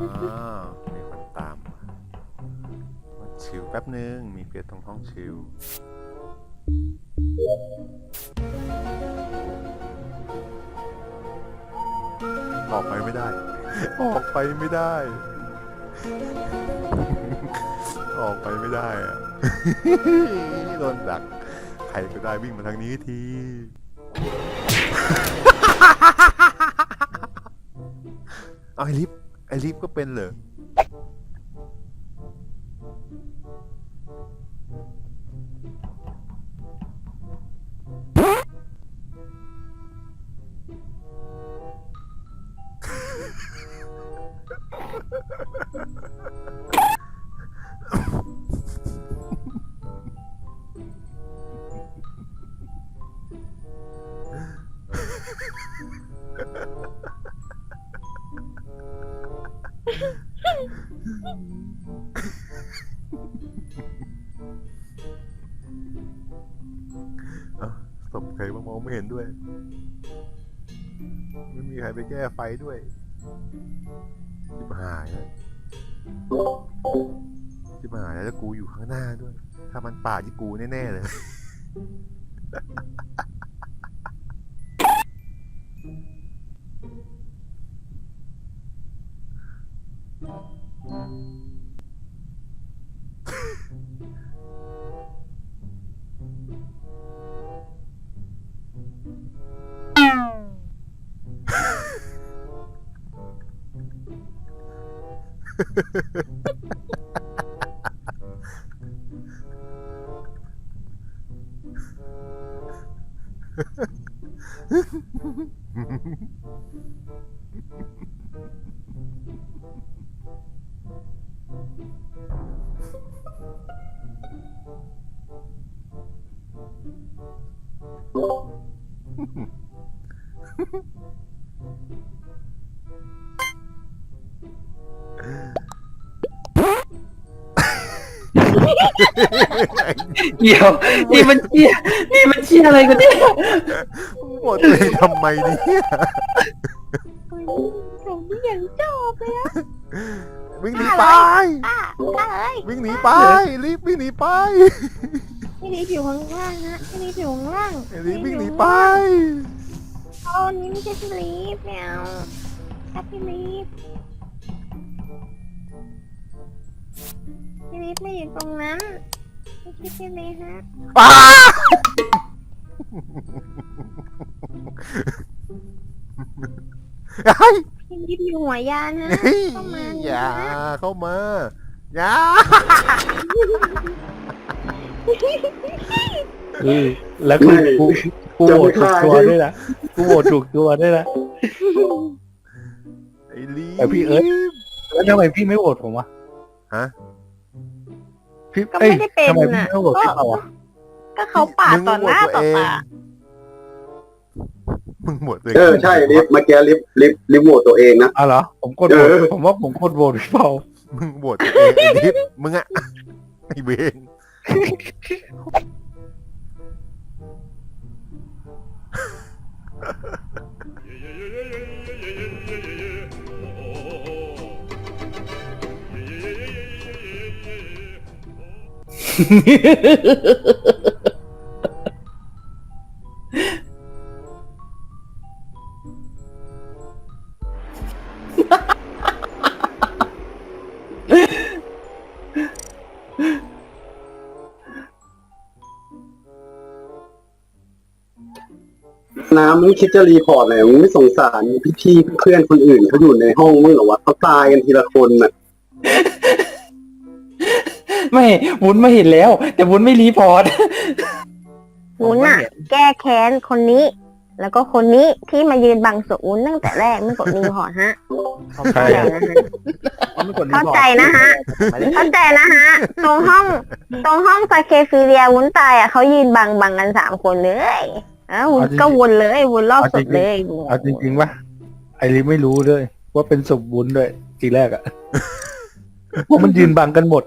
อ้าวมีคนตามมาชิวแป๊บนึง มีเพียรตรงห้องชิวออกไปไม่ได้ ออกไปไม่ได้ ออกไปไม่ได้อะโดนดัก ใครก็ได้วิ่งมาทางนี้ทีเอาไอลิฟ ไอลิฟก็เป็นเหรอ เอาศพใครมามองไม่เห็นด้วย ไม่มีใครไปแก้ไฟด้วยจิบหายแล้วจิบหายแล้วแล้วกูอยู่ข้างหน้าด้วย ถ้ามันป่าที่กูแน่ๆเลย Mm-hmm. เดี๋ยว นี่มันเชี่ยนี่มันเชี่ยอะไรกันเนี่ยหมดเลยทำไมเนี่ยผมนี่ยังชอบเลยอะวิ่งหนีไป ป้าป้าเอ้ยวิ่งหนีไปรีบวิ่งหนีไปพี่ลีฟอยู่ข้างล่างนะพี่ลีฟอยู่ข้างล่างไอ้รีบวิ่งหนีไปโอ้นี่ไม่ใช่พี่ลีฟแมวแค่พี่ลีฟพี่ลีฟไม่อยู่ตรงนั้น ไม่ใช่พี่ลีฟฮะอ้าไอ้พี่ลีฟอยู่หัวยานฮะเฮ้ยเข้ามาอย่าเข้ามาอย่าเออแล้วกูกูกูโหวตถูกตัวด้วยนะกูโหวตถูกตัวด้วยนะ ไอ้ลี แต่พี่เอิร์ธ แล้วทำไมพี่ไม่โหวตผมวะฮะ พี่ก็เอ้ยไม่ได้เป็นทำไมพี่น่ะ ไม่โหวตพี่เปาอะก็เขาปาดต่อหน้าต่อตามึงหมดเลยเออใช่ลิฟต์เมื่อกี้ลิฟต์ลิฟต์ลิฟต์โหวตตัวเองนะ อ๋อเหรอผมกดโหวตเออ ผมว่าผมกดโหวตพี่เปามึงบวชตัวเองไอ้ลิฟมึงอะไอ้เบน น้ำไม่คิดจะรีพอร์ตเลยมึงไม่สงสารพี่ๆเพื่อนคนอื่นเขาอยู่ในห้องมึงเหรอวะเขาตายกันทีละคนน่ะ ไม่วุ้นไม่เห็นแล้ว แต่วุ้นไม่รีพอร์ตวุ้นอะแก้แค้นคนนี้ แล้วก็คนนี้ที่มายืนบังศพวุ้นตั้งแต่แรกไม่กดรีพอร์ตฮะใช่เข้าใจนะฮะเข้าใจนะฮะตรงห้อง ตรงห้องสเคฟิเรียวุ้นตายอะเขายืนบังบังกันสามคนเลยเอ้าวุ้นก็วนเลยวนรอบศพเลยเอาจริงๆว่าไอริไม่รู้ด้วยว่าเป็นศพวุ้นด้วยทีแรกอะเพราะมันยืนบังกันหมด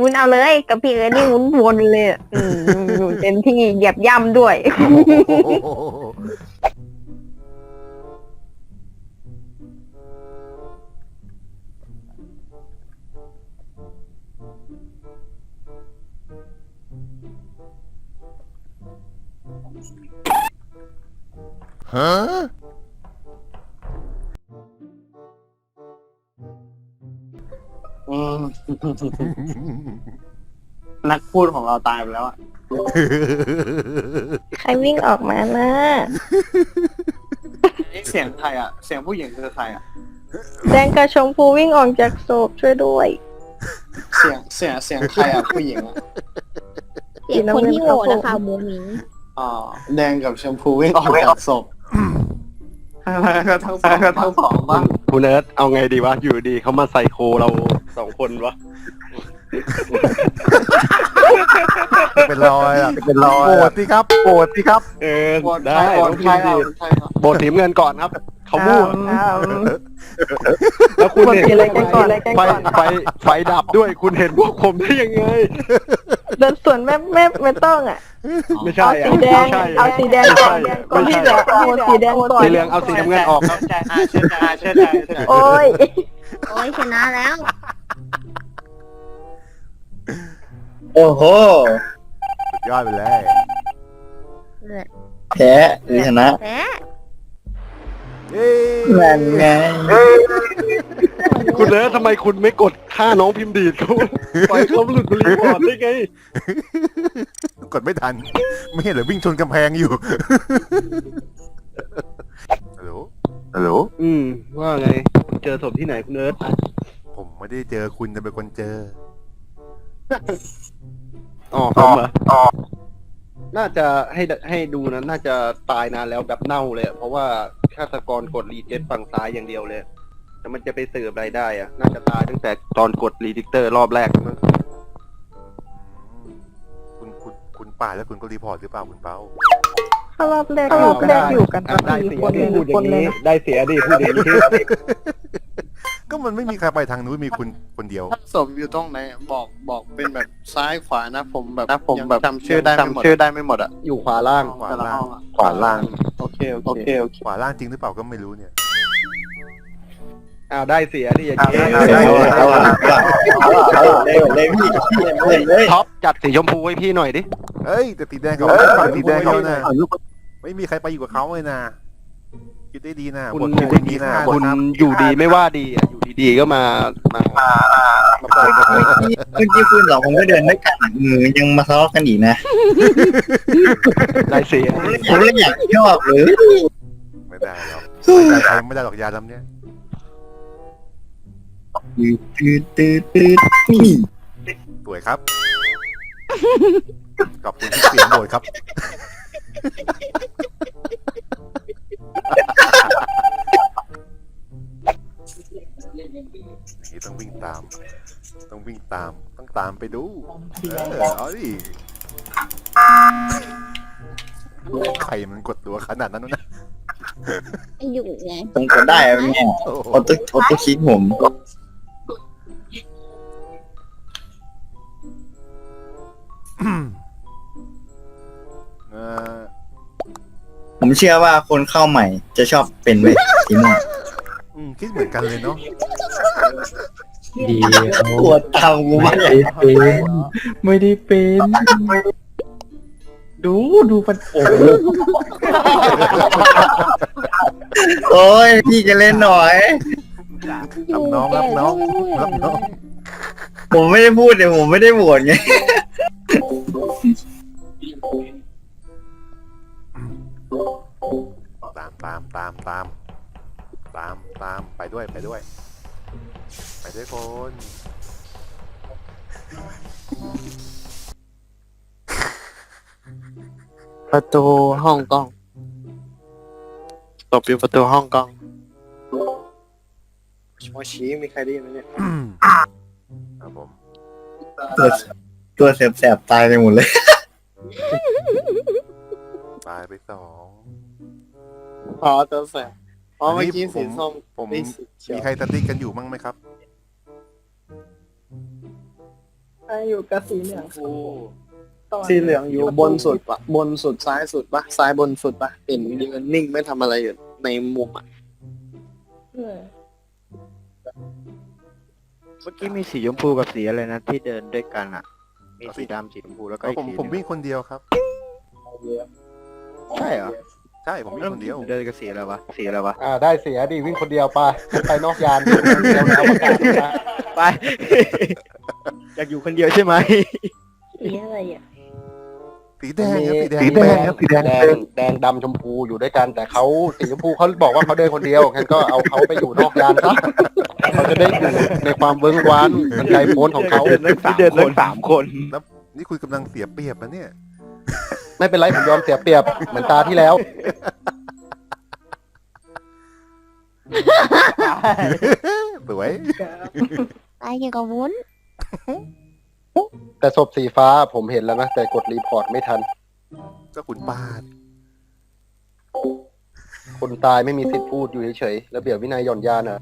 มุนเอาเลย กับพี่เอินี่มุนวนเลยอยู่เต็มที่เหยียบย่ำด้วย Huh? นักพูดของเราตายไปแล้วอะใครวิ่งออกมานะเอ๊ะเสียงใครอะเสียงผู้หญิงคือใครอะแดงกับชมพูวิ่งออกจากศพช่วยด้วยเสียงเสียงเสียงใครอะผู้หญิงอะเสียงคนที่โหวตนะคะโมมิงอ๋อแดงกับชมพูวิ่งออกจากศพก็ทั้งสองก็ทั้งสองบ้าง คุณเอิร์ธเอาไงดีวะ อยู่ดีเขามาใส่โคเราสองคนวะ เป็นรอยอะเป็นรอยโกรธสิครับโกรธสิครับเออโหวตได้ใครโหวตต้องใครพิมพ์เอาดีใครเอาโบทถีมเงินก่อนครับ เขามั่วแล้วคุณเห็นอะไรกันก่อนอะไรกันไฟก่อนไฟไฟดับด้วยคุณเห็นพวกผมได้ยังไงเดินสวนแม่แม่ไม่ต้องอะไม่ใช่เอาอะสีแดงไม่ใช่เอาสีแดงก่อนคนที่เหลือเอาสีแดงก่อนสีเหลืองเอาสีน้ำเงินออกครับใช่ใช่ใช่ใช่ใช่ใช่ใช่โอ้ยโอ้ยชนะแล้ว โอ้โหสุดยอดไปเลยแพ้หรือชนะแพ้เย้นั่นไงคุณเอิร์ธทำไมคุณไม่กดฆ่าน้องพิมพ์ดีดเขาปล่อยเขาหลุดรีพอร์ตได้ไง กดไม่ทัน ไม่เห็นเหรอวิ่งชนกำแพงอยู่ ฮัลโหล ฮัลโหล อืม ว่าไง เจอศพที่ไหนคุณเอิร์ธผมไม่ได้เจอคุณแต่เป็นคนเจอ อ๋อผมเหรอน่าจะให้ให้ดูนะ น่าจะตายนานแล้วแบบเน่าเลยอะเพราะว่าฆาตกรกดรีเจ็ตฝั่งซ้ายอย่างเดียวเลย แต่มันจะไปสืบอะไรได้อะน่าจะตายตั้งแต่ตอนกดรีดิกเตอร์รอบแรกมั้งคุณคุณคุณป่าแล้วคุณก็รีพอร์ตหรือเปล่าคุณเปาถ้ารอบแรกรอบแรกอยู่กันอะได้สี่เสีคยนดิเลยพูดอคนย่างเลยนี้ได้เสียดิพูดอย่างนี้ก็ มันไม่มีใครไปทางนู้นมีคุณคนเดียวถ้าศพอยู่ตรงไหนบอกบอกเป็นแบบซ้ายขวานะ ผมแบบนะผมแบบจำชื่อได้จำชื่อได้ไม่หมดอะอยู่ขวาล่างขวาแต่ละล่างห้องอะขวาล่างโอเคโอเคโอเคโอเคขวาล่างจริงหรือเปล่าก็ไม่รู้เนี่ยอ้าวได้เสียดิอย่างนี้เอาอะเอาอะเอาอะเอาอะเลยเลยพี่เลยเลยท็อปจัดสีชมพูให้พี่หน่อยดิเอ้ยแต่สีแดงเขาฝั่งสีแดงเขานะไม่มีใครไปอยู่กับเขาเลยนะ คิดได้ดีนะคุณบทคิดได้ดีนะบคุทณครับอยู่ดีไม่ว่าดีอะอยู่ดีๆก็มามามาเปิดเมื่อกี้เมื่อกี้คุณสองคนก็เดินด้วยกันมือยังมาทะเลาะกันอีกนะได้เสียผมเลยอยากชอบเลยไม่ได้หรอกไม่ได้ใครไม่ได้หรอกยาลำเนี้ยตืดตืดตืดนี่สวยครับขอบคุณที่เปลี่ยนโหมดครับ นี้ต้องวิ่งตาม ต้องวิ่งตาม ต้องตามไปดู เออเอาดิใครมันกดตัวขนาดนั้นวะนะไม่อยู่ไงผมกดได้อะเนี่ยโอ้โหออโต้ออโต้คลิกผมเออผมเชื่อว่าคนเข้าใหม่จะชอบเป็นเว้ยสีม่วงอืมคิดเหมือนกันเลยเนาะ ดีปวดเตากูมากไม่ได้เป็นไม่ได้เป็นดูดูมันโอ้โหโอ้ยพี่จะเล่นหน่อยรับน้องรับน้องรับน้องผมไม่ได้พูดเดี๋ยวผมไม่ได้โหวตไงตามตามตามตามตามตามไปด้วยไปด้วย ไปด้วยคนประตูห้องกล้องศพอยู่ประตูห้องกล้องชิโมชิมีใครได้ยินไหมเนี่ยครับผมตัวตัวแสบๆตายไปหมดเลย ตายไปสองอ๋อตัวแสบอ๋ออันเมื่อนี้กี้สีผมส้มผม นี่สีเขียว มีใครสติ๊กกันอยู่มั้งไหมครับ อยู่กับสีเหลืองสีเหลืองอยู่บนสุดปะบนสุดซ้ายสุดปะซ้ายบนสุดปะเห็นยืนนิ่งไม่ทำอะไรอยู่ในมุมอะเมื่อกี้มีสีชมพูกับสีอะไรนะที่เดินด้วยกันอะ มีสีดำสีชมพูแล้วก็อีกผมสีผมหนึ่งวิ่งคนเดียวครับ ใช่เหรอใช่ผมมีคนเดียว เดินกับสีอะไรวะสีอะไรวะอ่าได้เสียดีวิ่งคนเดียวไปไปนอกยานอยู่คนเดียวในอวกาศนะไป อยากอยู่คนเดียวใช่ไหมสีอะไรอะ สีแดงครับสีแดงสีแดงครับสีแดงแดงแดงดำชมพูอยู่ด้วยกันแต่เขาสีชมพูเขาบอกว่าเขาเดินคนเดียวงั้นก็เอาเขาไปอยู่นอกยานซะเขาจะได้อยู่ในความเวิ้งว้านมันไกลโพ้นของเขาเดินทั้งสามคนสามคน นี่คุยกำลังเสียเปรียบนะเนี่ย ไม่เป็นไรผมยอมเสียเปรียบเหมือนตาที่แล้ว สวยตายเกี่ยวกับวุ้น แต่ศพสีฟ้าผมเห็นแล้วนะ แต่กดรีพอร์ตไม่ทัน ก็คุณป้าดคนตายไม่มีสิทธิ์พูดอยู่เฉยๆระเบียบวินัยหย่อนยานอะ